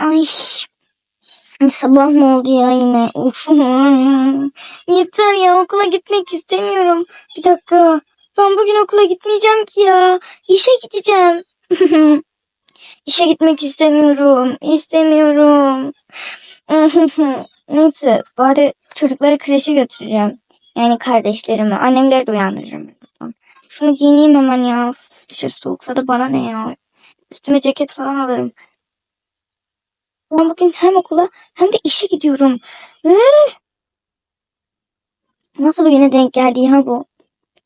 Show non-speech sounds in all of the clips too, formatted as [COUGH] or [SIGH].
Ay. Sabah mı oldu ya yine? Of. Yeter ya okula gitmek istemiyorum. Bir dakika. Ben bugün okula gitmeyeceğim ki ya. İşe gideceğim. [LAUGHS] İşe gitmek istemiyorum. İstemiyorum. [LAUGHS] Neyse bari çocukları kreşe götüreceğim. Yani kardeşlerimi. Annemleri de uyandırırım. Şunu giyineyim hemen ya. Dışarı soğuksa da bana ne ya. Üstüme ceket falan alırım. Ben bugün hem okula hem de işe gidiyorum. Nasıl bir güne denk geldi ya bu?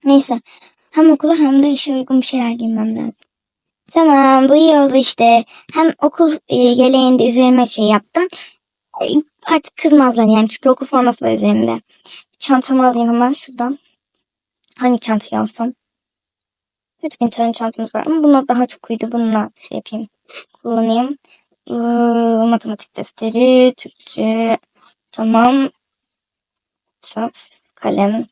Neyse. Hem okula hem de işe uygun bir şeyler giymem lazım. Tamam bu iyi oldu işte. Hem okul e, yeleğinde üzerime şey yaptım. E, Artık kızmazlar yani çünkü okul forması var üzerimde. Çantamı alayım hemen şuradan. Hangi çantayı alsam? Kötü bir çantamız var ama buna daha çok uydu. Bununla şey yapayım. Kullanayım. Ee, matematik defteri, Türkçe, tamam. Kitap, kalem.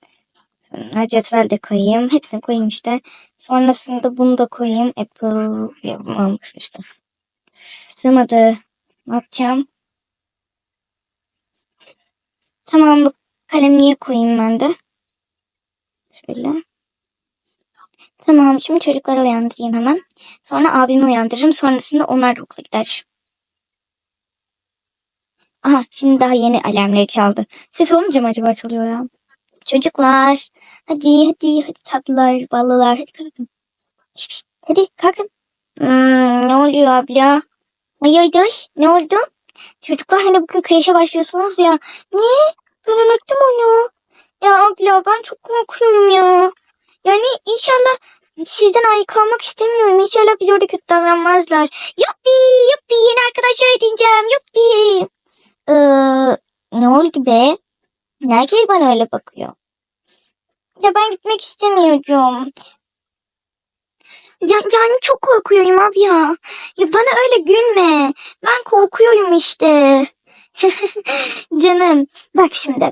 Sonra cetvel de koyayım. Hepsini koyayım işte. Sonrasında bunu da koyayım. Apple yapmamış işte. Sığmadı. Ne yapacağım? Tamam bu kalemliğe koyayım ben de. Şöyle. Tamam şimdi çocukları uyandırayım hemen. Sonra abimi uyandırırım. Sonrasında onlar da okula gider. Aha şimdi daha yeni alarmları çaldı. Ses olunca mı acaba çalıyor ya? Çocuklar. Hadi hadi hadi tatlılar, ballılar. Hadi kalkın. Şişt, şişt, hadi kalkın. Hmm, ne oluyor abla? Hayırdır? Ne oldu? Çocuklar hani bugün kreşe başlıyorsunuz ya. Ne? Ben unuttum onu. Ya abla ben çok korkuyorum ya. Yani inşallah sizden ayrı kalmak istemiyorum. İnşallah bize orada kötü davranmazlar. Yuppi yuppi yeni arkadaşlar edineceğim. Yuppi. Ee, ne oldu be? Herkes bana öyle bakıyor. Ya ben gitmek istemiyorum. Ya, yani çok korkuyorum abi ya. Ya bana öyle gülme. Ben korkuyorum işte. [LAUGHS] Canım bak şimdi.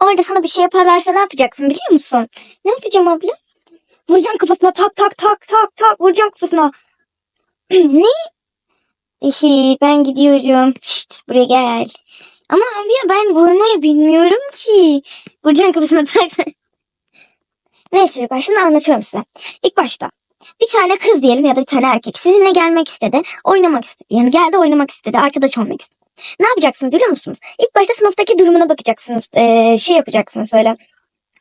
Orada sana bir şey yaparlarsa ne yapacaksın biliyor musun? Ne yapacağım abla? Vuracağım kafasına tak tak tak tak tak vuracağım kafasına. [CLEARS THROAT] ne? Ehi, ben gidiyorum. Şşt buraya gel. Ama abi ya ben vurmayı bilmiyorum ki. Vuracağım kafasına tak [LAUGHS] tak. Neyse çocuklar şimdi anlatıyorum size. İlk başta bir tane kız diyelim ya da bir tane erkek sizinle gelmek istedi, oynamak istedi. Yani geldi oynamak istedi, arkadaş olmak istedi. Ne yapacaksınız biliyor musunuz? İlk başta sınıftaki durumuna bakacaksınız. Ee, şey yapacaksınız böyle.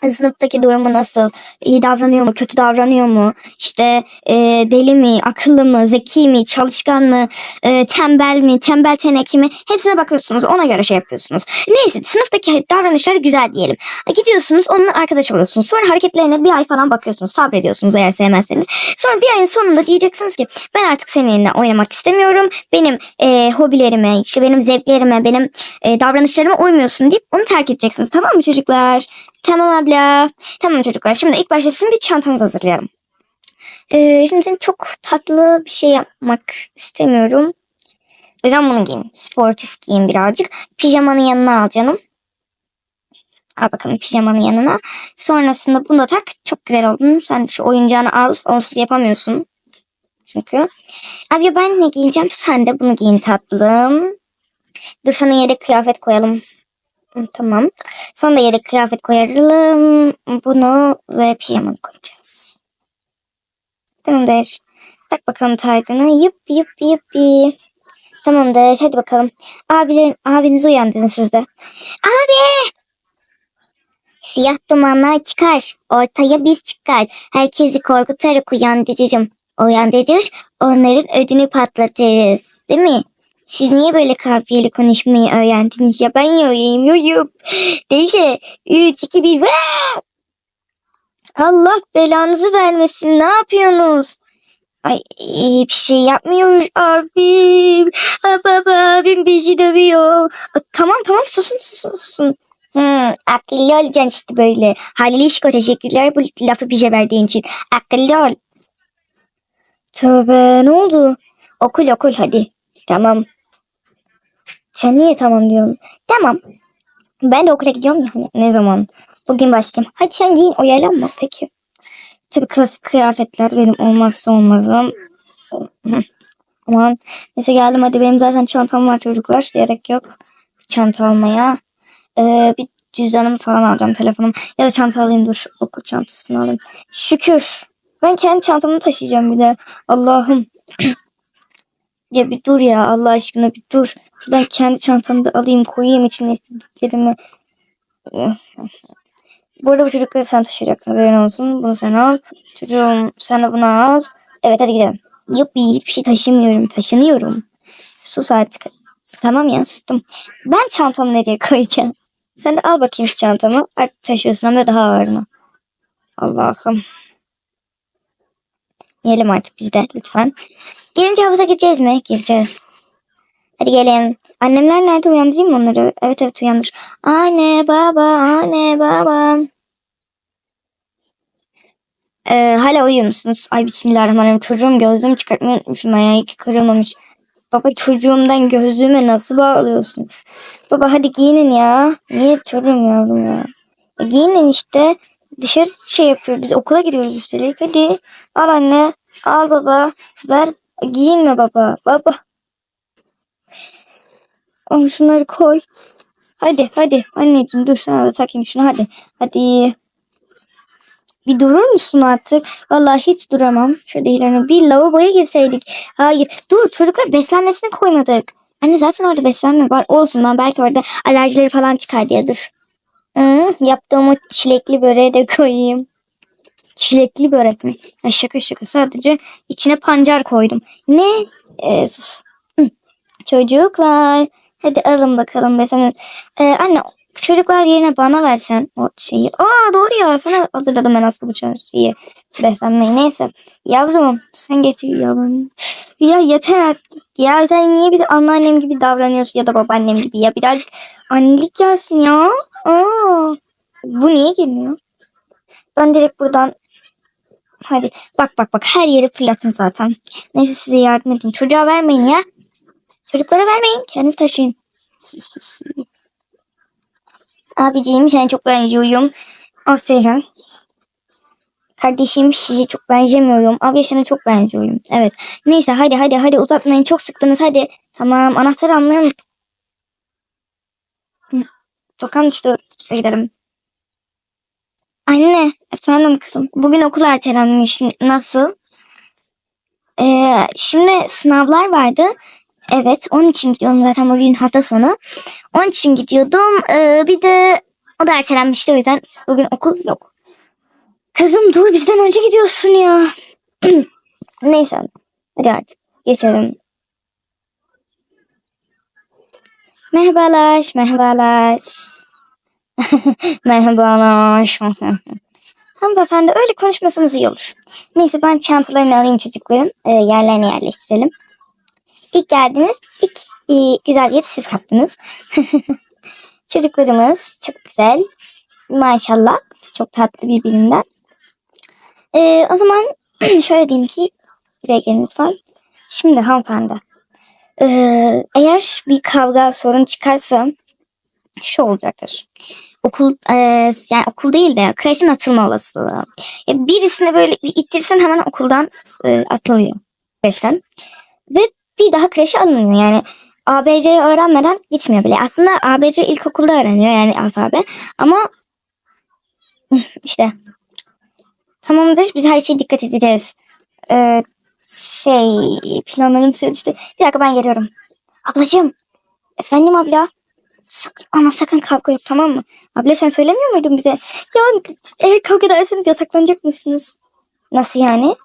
Sınıftaki durumu nasıl? iyi davranıyor mu? Kötü davranıyor mu? İşte e, deli mi? Akıllı mı? Zeki mi? Çalışkan mı? e, tembel mi? Tembel teneki mi? Hepsine bakıyorsunuz. Ona göre şey yapıyorsunuz. Neyse sınıftaki davranışları güzel diyelim. Gidiyorsunuz onunla arkadaş oluyorsunuz. Sonra hareketlerine bir ay falan bakıyorsunuz. Sabrediyorsunuz eğer sevmezseniz. Sonra bir ayın sonunda diyeceksiniz ki ben artık seninle oynamak istemiyorum. Benim e, hobilerime, işte benim zevklerime, benim e, davranışlarıma uymuyorsun deyip onu terk edeceksiniz. Tamam mı çocuklar? Tamam abla. Tamam çocuklar. Şimdi ilk başta sizin bir çantanızı hazırlayalım. Ee, şimdi çok tatlı bir şey yapmak istemiyorum. O yüzden bunu giyin. Sportif giyin birazcık. Pijamanın yanına al canım. Al bakalım pijamanın yanına. Sonrasında bunu da tak. Çok güzel oldun. Sen de şu oyuncağını al. Onsuz yapamıyorsun. Çünkü. Abi ya ben ne giyeceğim? Sen de bunu giyin tatlım. Dur sana yere kıyafet koyalım. Tamam. Sonra da yere kıyafet koyalım. Bunu ve pijamanı koyacağız. Tamamdır. Tak bakalım tacını. Yıp yıp yıp Tamamdır. Hadi bakalım. Abilerin, abinizi uyandırın siz de. Abi! Siyah dumanlar çıkar. Ortaya biz çıkar. Herkesi korkutarak uyandırırım. Uyandırır, onların ödünü patlatırız. Değil mi? Siz niye böyle kafiyeli konuşmayı öğrendiniz ya? Ben yoyayım yoyum. Neyse. 3, 2, 1. Allah belanızı vermesin. Ne yapıyorsunuz? Ay iyi bir şey yapmıyoruz abim. Baba abim bizi dövüyor. A, Tamam tamam susun susun susun. Hmm, akıllı olacaksın işte böyle. Halil İşko teşekkürler bu lafı bize verdiğin için. Akıllı ol. Tövbe ne oldu? Okul okul hadi. Tamam. Sen niye tamam diyorsun? Tamam. Ben de okula gidiyorum ya hani ne zaman? Bugün başlayacağım. Hadi sen giyin oyalanma peki. Tabii klasik kıyafetler benim olmazsa olmazım. Aman neyse geldim hadi benim zaten çantam var çocuklar. Gerek yok çanta almaya. Ee, bir cüzdanımı falan alacağım telefonum. Ya da çanta alayım dur okul çantasını alayım. Şükür. Ben kendi çantamı taşıyacağım bir de. Allah'ım. [CLEARS THROAT] ya bir dur ya Allah aşkına bir dur. Şuradan kendi çantamı bir alayım koyayım içine istediklerimi. Bu arada bu çocukları sen taşıyacaksın haberin olsun. Bunu sen al. Çocuğum sen de bunu al. Evet hadi gidelim. Yuppi hiçbir şey taşımıyorum. Taşınıyorum. Sus artık. Tamam ya sustum. Ben çantamı nereye koyacağım? Sen de al bakayım şu çantamı. Artık taşıyorsun hem de daha ağırını. Allah'ım. Yiyelim artık biz de lütfen. Gelince havuza gireceğiz mi? Gireceğiz. Hadi gelin. Annemler nerede uyandırayım mı onları? Evet evet uyandır. Anne baba anne baba. Ee, hala uyuyor musunuz? Ay bismillahirrahmanirrahim. Çocuğum gözlüğümü çıkartmayı unutmuşum. Ya iki kırılmamış. Baba çocuğumdan gözlüğüme nasıl bağlıyorsun? Baba hadi giyinin ya. Niye çocuğum yavrum ya? E, giyinin işte. Dışarı şey yapıyor. Biz okula gidiyoruz üstelik. Hadi al anne. Al baba. Ver. Giyinme baba. Baba. Al şunları koy. Hadi hadi anneciğim dur sana da takayım şunu hadi. Hadi. Bir durur musun artık? Vallahi hiç duramam. Şöyle ilerine bir lavaboya girseydik. Hayır. Dur çocuklar beslenmesini koymadık. Anne zaten orada beslenme var. Olsun ben belki orada alerjileri falan çıkar diye dur. Hı, yaptığım o çilekli böreği de koyayım. Çilekli börek mi? Ya şaka şaka sadece içine pancar koydum. Ne? Ee, sus. Çocuklar. Hadi alın bakalım beslenme. Ee, anne çocuklar yerine bana versen o şeyi. Aa doğru ya sana hazırladım ben aslında bu şeyi. Beslenmeyi neyse. Yavrum sen getir yavrum. Ya yeter artık. Ya sen niye bir de anneannem gibi davranıyorsun ya da babaannem gibi ya birazcık annelik gelsin ya. Aa, bu niye gelmiyor? Ben direkt buradan hadi bak bak bak her yeri fırlatın zaten. Neyse size yardım edin. Çocuğa vermeyin ya. Çocuklara vermeyin. Kendiniz taşıyın. [LAUGHS] Abiciğim sen çok benziyorum. Aferin. Kardeşim size çok benzemiyorum. Abi sana çok benziyorum. Evet. Neyse hadi hadi hadi uzatmayın. Çok sıktınız hadi. Tamam anahtarı almayı unuttum. Tokan düştü. Gidelim. Anne. Efendim kızım. Bugün okul ertelenmiş. Nasıl? Ee, şimdi sınavlar vardı. Evet onun için gidiyorum zaten bugün hafta sonu. Onun için gidiyordum. Ee, bir de o da ertelenmişti o yüzden bugün okul yok. Kızım dur bizden önce gidiyorsun ya. [CLEARS THROAT] Neyse hadi artık geçelim. Merhabalar, merhabalar. [LAUGHS] merhabalar. [LAUGHS] Hanımefendi öyle konuşmasanız iyi olur. Neyse ben çantalarını alayım çocukların. E, yerlerine yerleştirelim. İlk geldiniz. İlk e, güzel yeri siz kaptınız. [LAUGHS] Çocuklarımız çok güzel. Maşallah. Çok tatlı birbirinden. E, o zaman [CLEARS THROAT] şöyle diyeyim ki buraya gelin lütfen. Şimdi hanımefendi. e, eğer bir kavga sorun çıkarsa şu olacaktır. Okul e, yani okul değil de kreşin atılma olasılığı. Ya birisine böyle bir ittirsen hemen okuldan e, atılıyor kreşten. Ve bir daha kreşe alınmıyor. Yani ABC'yi öğrenmeden gitmiyor bile. Aslında ABC ilkokulda öğreniyor yani alfabe. Ama işte tamamdır biz her şeye dikkat edeceğiz. Ee, şey planlarım suya. Bir dakika ben geliyorum. Ablacığım. Efendim abla. Ama sakın kavga yok tamam mı? Abla sen söylemiyor muydun bize? Ya eğer kavga ederseniz yasaklanacak mısınız? Nasıl yani?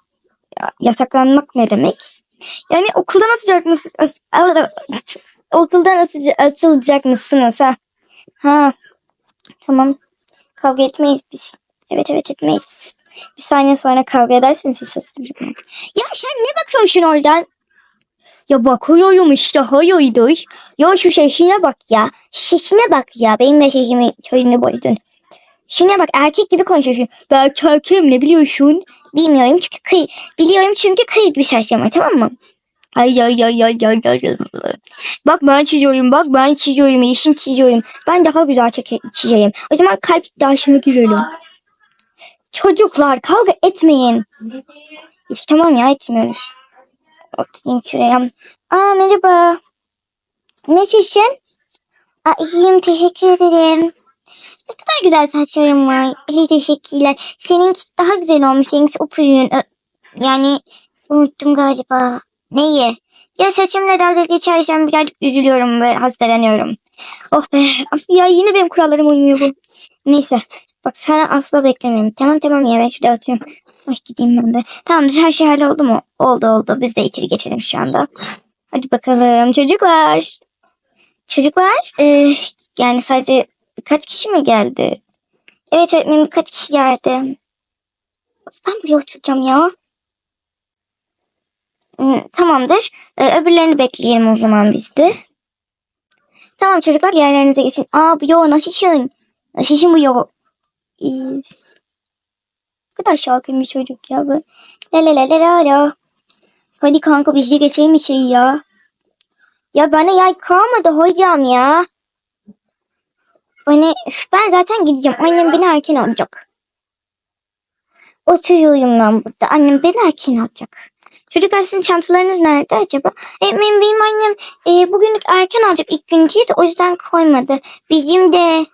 Ya, yasaklanmak ne demek? Yani okuldan atacak mısınız? Okuldan atıcı, atılacak mısınız ha? Ha. Tamam. Kavga etmeyiz biz. Evet evet etmeyiz. Bir saniye sonra kavga ederseniz hiç sessiz Ya sen ne bakıyorsun oradan? Ya bakıyorum işte hayırdır. Ya şu sesine bak ya. Sesine bak ya. Benim de sesimi köyünü bozdun. Şuna bak erkek gibi konuşuyorsun. Ben erkeğim ne biliyorsun? Bilmiyorum çünkü kıy biliyorum çünkü kayıt bir sesim var tamam mı? Ay ay ay ay ay ay. Bak ben çiziyorum bak ben çiziyorum yeşil çiziyorum. Ben daha güzel çizeyim. O zaman kalp iddiasına girelim. Çocuklar kavga etmeyin. İşte tamam ya etmiyoruz. oturayım şuraya. Aa merhaba. Nasılsın? Aa, iyiyim teşekkür ederim. Ne kadar güzel saçların var. Teşekkürler. Seninki daha güzel olmuş. Seninkisi upuzun. Yani unuttum galiba. Neyi? Ya saçımla dalga geçersen birazcık üzülüyorum ve hastalanıyorum. Oh be. Ya yine benim kurallarıma uymuyor bu. Neyse. Bak sana asla beklemiyorum. Tamam tamam ya ben şurada atıyorum. Ay gideyim ben de. Tamamdır her şey halloldu mu? Oldu oldu. Biz de içeri geçelim şu anda. Hadi bakalım çocuklar. Çocuklar e, yani sadece birkaç kişi mi geldi? Evet öğretmenim birkaç kişi geldi. Ben buraya oturacağım ya. Hmm, Tamamdır. Ee, öbürlerini bekleyelim o zaman biz de. Tamam çocuklar yerlerinize geçin. Aa bu yo nasılsın? Nasılsın bu yo? İyiyiz. Ne kadar şarkın bir çocuk ya bu. La la la la la la. Hadi kanka biz de geçelim bir şey ya. Ya bana yay kalmadı hocam ya. Bana, üf, ben zaten gideceğim. Annem beni erken alacak. Oturuyorum ben burada. Annem beni erken alacak. Çocuklar sizin çantalarınız nerede acaba? E, benim, benim annem e, bugünlük erken alacak ilk gün o yüzden koymadı. Bizim de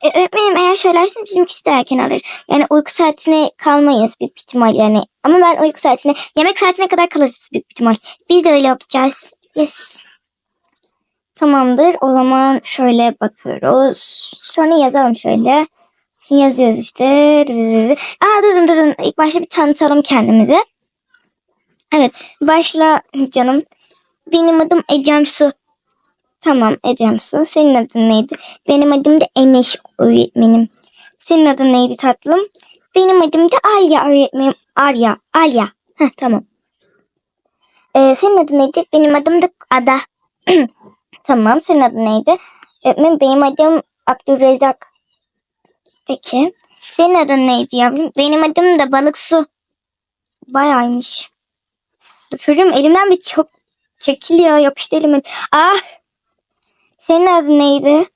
e, öğretmenim eğer söylersin bizimkisi de erken alır. Yani uyku saatine kalmayız büyük ihtimal yani. Ama ben uyku saatine, yemek saatine kadar kalırız büyük ihtimal. Biz de öyle yapacağız. Yes. Tamamdır. O zaman şöyle bakıyoruz. Sonra yazalım şöyle. Şimdi yazıyoruz işte. Aa durun durun. İlk başta bir tanıtalım kendimizi. Evet. Başla canım. Benim adım Ecem Su. Tamam Ecem Su. Senin adın neydi? Benim adım da Emeş öğretmenim. Senin adın neydi tatlım? Benim adım da Alya öğretmenim. Arya. Alya. Heh, tamam. Ee, senin adın neydi? Benim adım da Ada. [CLEARS THROAT] tamam. Senin adın neydi? Öğretmenim benim adım Abdülrezzak. Peki. Senin adın neydi yavrum? Benim adım da Balık Su. Bayağıymış. Dur elimden bir çok çekiliyor. Yapıştı elimin. Ah! Senin adın neydi?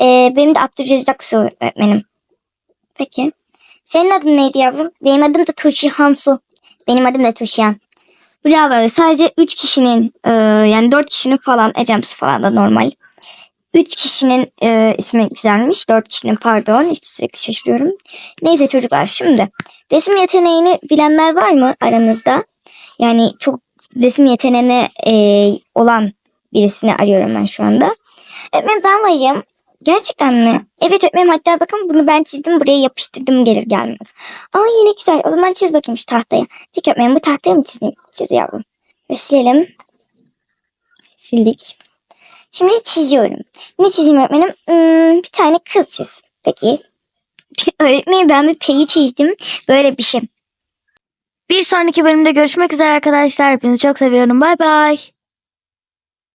Ee, benim de Abdülrezzak Su öğretmenim. Peki. Senin adın neydi yavrum? Benim adım da Tuşihan Su. Benim adım da Tuşihan. Bravo. Sadece 3 kişinin e, yani 4 kişinin falan Ecem Su falan da normal. 3 kişinin e, ismi güzelmiş. 4 kişinin pardon. İşte sürekli şaşırıyorum. Neyse çocuklar şimdi. Resim yeteneğini bilenler var mı aranızda? Yani çok resim yeteneğine e, olan birisini arıyorum ben şu anda. Öğretmenim ben varım. Gerçekten mi? Evet öğretmenim hatta bakın bunu ben çizdim buraya yapıştırdım gelir gelmez. Aa yine güzel. O zaman çiz bakayım şu tahtaya. Peki öğretmenim bu tahtaya mı çizeyim? Çiz yavrum. Ve silelim. Sildik. Şimdi çiziyorum. Ne çizeyim öğretmenim? Hmm, bir tane kız çiz. Peki. [LAUGHS] öğretmenim ben bir peyi çizdim. Böyle bir şey. Bir sonraki bölümde görüşmek üzere arkadaşlar. Hepinizi çok seviyorum. Bay bay.